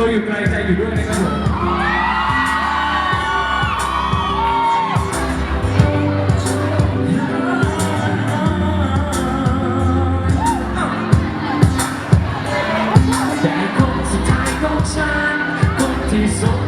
ตัวอยู่ไกลใจอยู่ด้วยนะครับผมแต่คนสุดท้ายขอฉันคนที่สม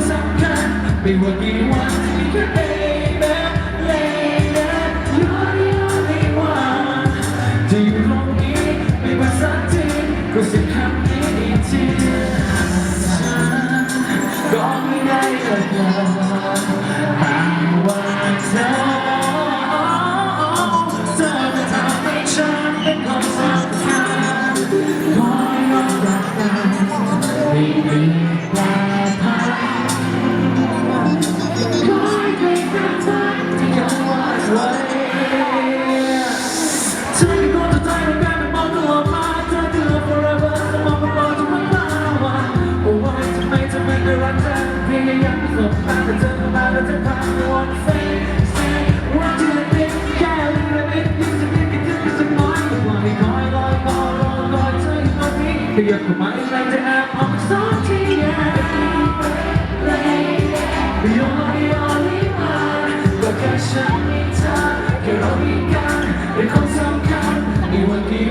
It would be the one to be your baby, lady. You're the only one. Do you want me? Make my something, cause you can't be it. God, we need love. เรียกมาไม่ได้แอบออกสองทีแอบเลยยอมไม่ยอมไม่มาก็แค่ฉันมีเธอแค่เรามีกันเป็นคนสำคัญในวันที่